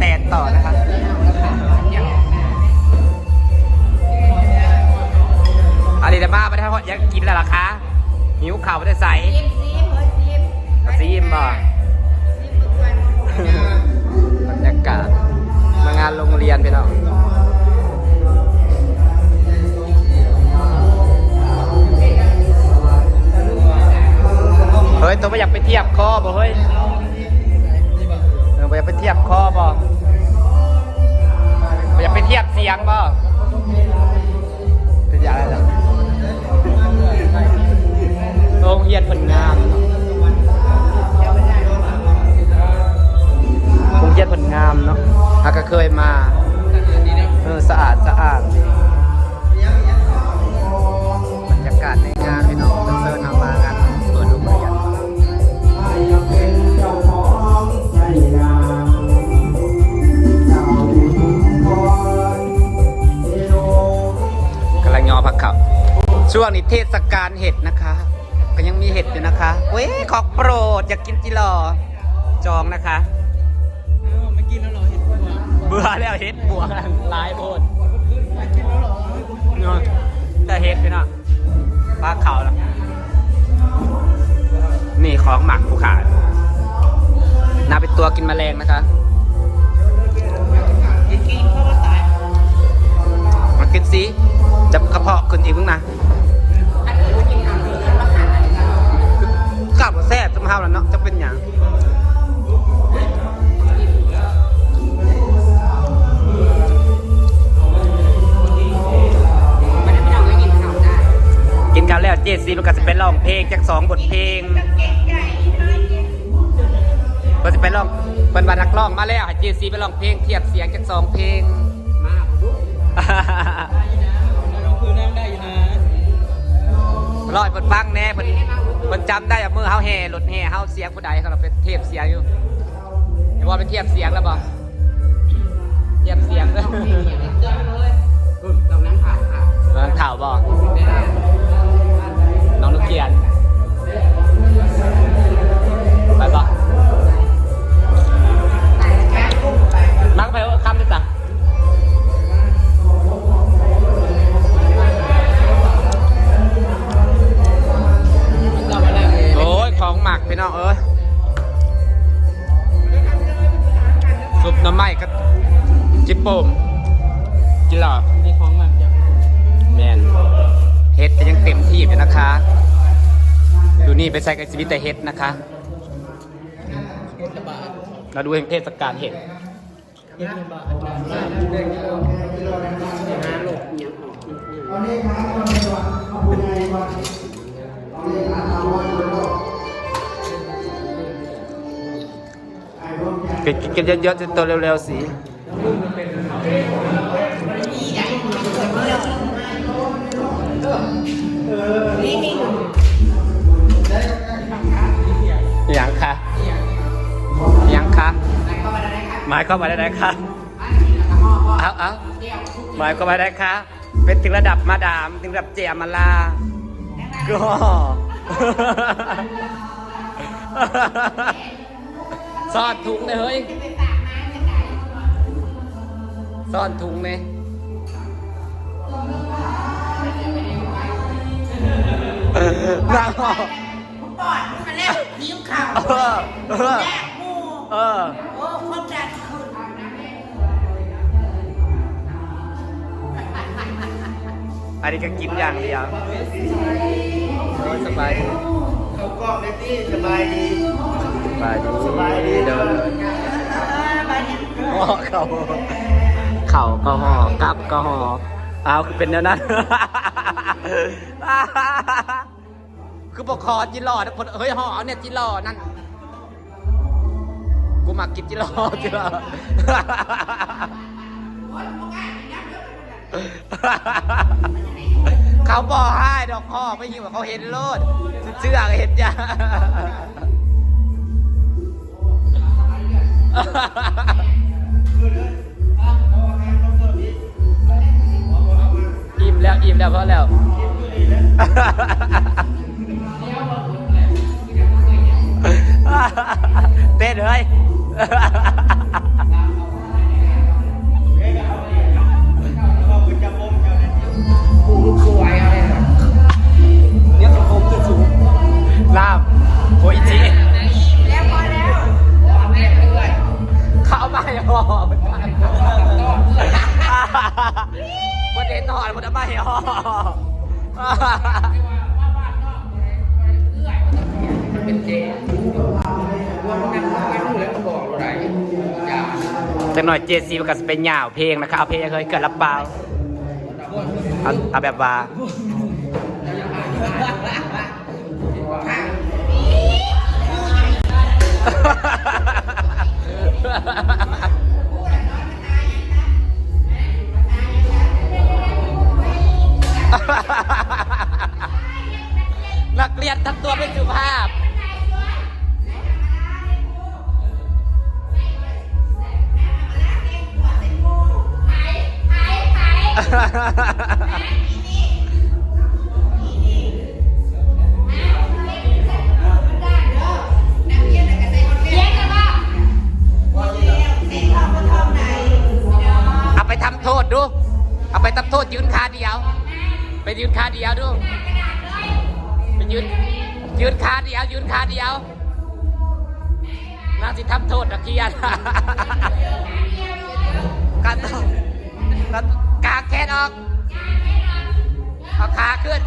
แตนต่อนะคะอะไรนะบ้าไม่ได้อยากกินแล้วล่ะคะหิวข่าวไปได้ใสซีมซีมเฮ้ซีมซีมบ่บรรยากาศมางานโรงเรียนไปแล้วเฮ้ย ตัวไม่อยากไปเทียบคอบ่เฮ้ย เออไม่อยากไปเทียบคอบ่ไม่อยากไปเทียบเสียงบ่เป็นอย่างไรล่ะโรงเรียนผลงานโรงเรียนผลงามเนาะฮาก็เคยมา เออสะอาดสะอาด เห็ดนะคะ ก็ยังมีเห็ดอยู่นะคะเว้ยของโปรดอยากกินจิหลอจองนะคะไม่กินแล้วเหรอเห็นปวเบื่อแล้วเห็ดบวกกันหลายโพดไม่กินแล้วหรอแต่เห็ดพี่น้องปลาเขาแล้วนี่ของหมักผู้ขายน่าเป็นตัวกินแมลงนะคะกินกินเข้ามาตายมากินสิจะกระเพาะขึ้นอีกมึงนะ แซ่บจะมาเฮาแล้วเนาะจะเป็นอย่างมันไม่ต้องไม่กินข้าวได้กินกันแล้วเจซีมันก็จะไปร้องเพลงจากสองบทเพลงเก่งใหญ่เลยก็จะไปร้องเป็นวันนักร้องมาแล้วให้เจซีไปร้องเพลงเทียบเสียงจากสองเพลงมาปุ๊บแล้วน้องคือนั่งได้อยู่นะร้อยเพิ่นฟังแน่เพิ่น เพิ่นจำได้อะมือเฮาแห่รถแห่เฮาเสียงผู้ใดเขาเราเป็นเทียบเสียงอยู่เดี๋ยว่าไปเทียบเสียงแล้วบ่เทียบเสียงเด้อลองน้ำผ่านค่ะเบิ่งข่าวบ่น้องลูกเกียนไปบ่มักไปว่าคำนี่จ้ะ นี่ไปใส่กับชีวิตแต่เฮ็ดนะคะโคตรบาทเราดูเทศกาลเห็ดเห็นบาทห้าลูกยันเยอะๆจะโตเร็วๆสิยั หมายก็มาได้ไหนคะเอาเอาหมายก็มาได้คะเป็นถึงระดับมาดามถึงระดับเจียมาลาก็ซอดถุงเลยเฮ้ยซ่อนถุงเลยนั่งออกปอดมาแล้วหิวข้าวเออเออแยกมูเออ อันนี้ก็กินอย่างเดียวโอ้ยสบายดีเขากล้องได้ที่สบายดี สบายดีสบายดีเด้อห่อเข่าเข่าก็ห่อกลับก็ห่ออ้าวคือเป็นแนวนั้น คือปกคอจิหล่อทุกคนเฮ้ยห่อเอาเนี่ยจิหล่อนั่น กูมากินจิหล่อจิหล่อ เขาบอกให้ดอกพ่อไม่ยิงว่าเขาเห็นโลดเชื่อเห็นจ้าอิ่มแล้วอิ่มแล้วเพราะแล้วเต้นเลย มันบอกอะไรจ้าจังหน่อยเจซีมันก็สิเป็นยาวเพลงนะครับเอาเพลงเคยเกิดรับเปล่าเอาเอาแบบว่านักเรียนทำตัวเป็นสุภาพ เอาไปทำโทษดู เอาไปทำโทษยืนขาเดียว ไปยืนขาเดียวดู ไปยืนยืนขาเดียว ยืนขาเดียวน่าสิทำโทษนักเรียนกันต้อง กันกางแขนออกเอาขาขึ้น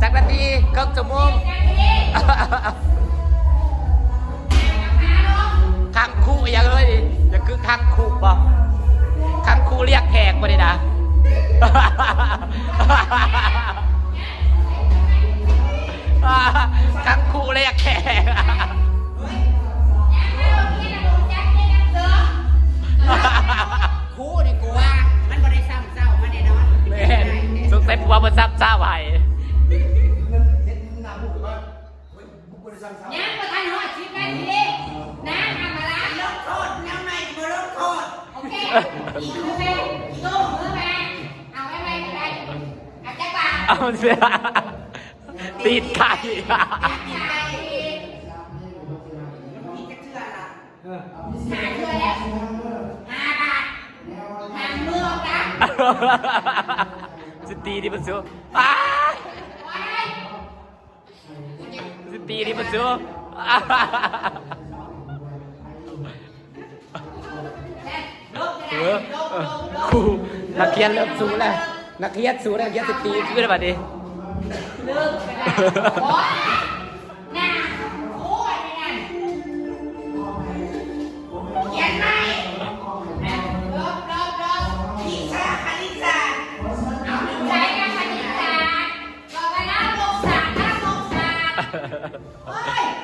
จากนาทีครึ่งชั่วโมงคังคู่อย่างเลยดิอย่าคือคังคู่ป่ะคังคู่เรียกแขกมาดินะคังคู่เรียกแขก คู่นี่กูว่ามันบ่ได้ซ้ำเศร้ามาแน่นอนแม่นสงสัยผัวมันซับซ่าไว้ยังประทานหอดชิปนาทีนะทำมาละลงโทษแนวไหนบ่ลงโทษโอเคอีกมือไปอีกโต้มือมาเอาไว้ไว้ก็ได้อาจจะปากเอาเสียตีดไข่ใหญ่มีกระเทือล่ะหาเชื่อแล้วห้าบาททำมือออกนะ สตีที่มันสู้อ้าไว้สตีที่มันสู้ลบก็เอได้อลบเออลบลบครูนักเรียนเริ่มสู้แล้วนักเรียนสู้แล้วนักเรียนสตีขึ้นมาดิเลิกก็ได้โอ๊ย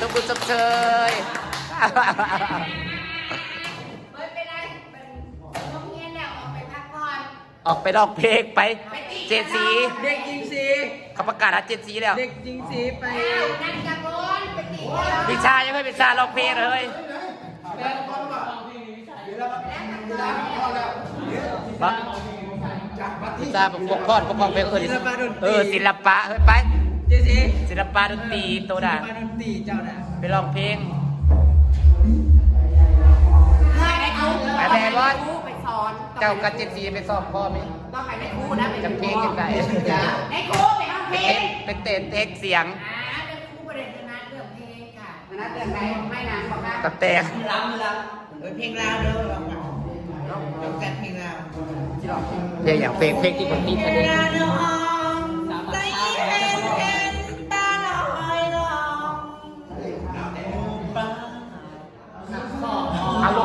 ตุ๊กตุ๊กตุ๊กเชยไม่เป็นไรเป็นโรงเรียนแล้วออกไปพักผ่อนออกไปดอกเพลงไป เจดสีเด็กยิงสีเขาประกาศหาเจดสีแล้วเด็กยิงสีไปอ้าวนั่นกระโดนไปตีเดียววิชายังไม่วิชาร้องเพลงเลยปะวิชาปกครองปกครองเพลงเออเออศิลปะเฮ้ยไปเจสี ศิลปะดนตรีตัวน่ะมาดนตรีเจ้าน่ะไปร้องเพลงให้ได้ครูไปแม่บอสครูไปสอนเจ้ากับเจดสีไปสอบพ่อไหมต้องให้ได้ครูนะเป็นจำเพลงยังไงได้ครูไปห้องเพลงเป็นเต้นเทคเสียงอ่าเป็นครูประเด็นคณะเรื่องเพลงค่ะคณะเดือนไหนไม่นานบอกว่าตะแตงล้ำล้ำเออเพลงลาวเด้อลองมาลองกันเพลงลาวเพลงอย่างเพลงเพลงที่ผมติดอันนี้ใจ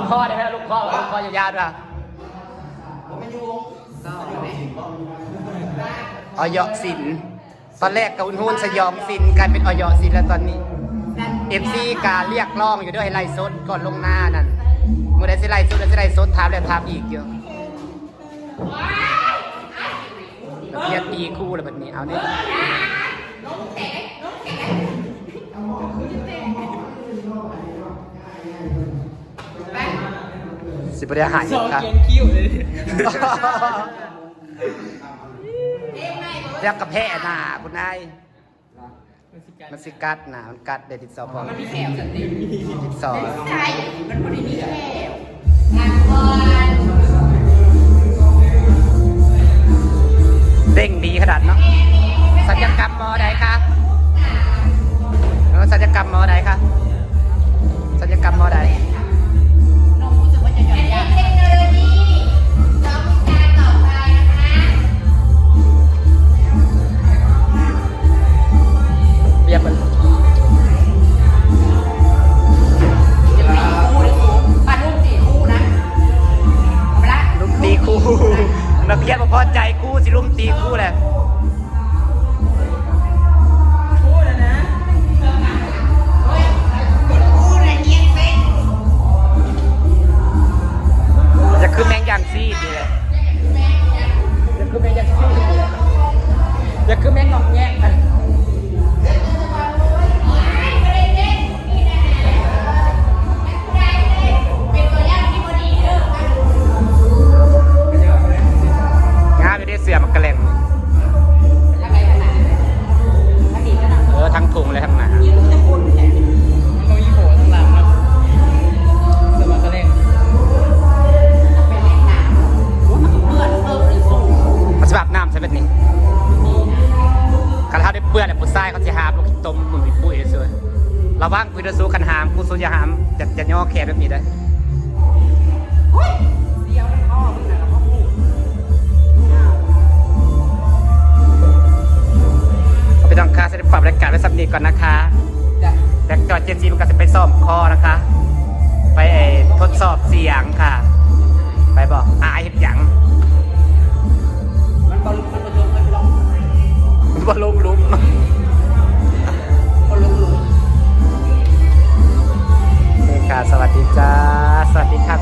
ข้อได้ไหมลูกข้อลูกข้อยาวๆด้วยผมไม่ยุ่งออยสิน ตอนแรกกับหุ้นสยองสินกลายเป็นออยสินแล้วตอนนี้เอฟซีกาเรียกร้องอยู่ด้วยไล่สดก่อนลงหน้านั่นเมื่อได้สิไล่สดได้วสิไล่สดถามแล้วถามอีกเยอะเรียกตีคู่แล้วแบบนี้เอาเนี่ย สิบริหารสองค่ะเขียนคิ้วเลยเรียกกระเพาะหนาคุณนายมันสิกันมันสิกัดหนามันกัดเดดิดซอพอมันมีแขวสันติดิดซอใช่มันบริมีแขวงานก่อนเด้งดีขนาดเนาะสัญญกรรมมอใดคะเออสัญญกรรมมอใดคะสัญญกรรมมอใด การไว้สักนิดก่อนนะคะจะแบ็กจอดเจนซีมันก็จะไปซ่อมคอนะคะ ไปเอ่อทดสอบเสียงค่ะ ไปบอกอายเห็นหยังมันบอลมันบอลลงมันลงว่าลงหลุมบอลลงลงนี่ค่ะสวัสดีจ้าสวัสดีค่ะ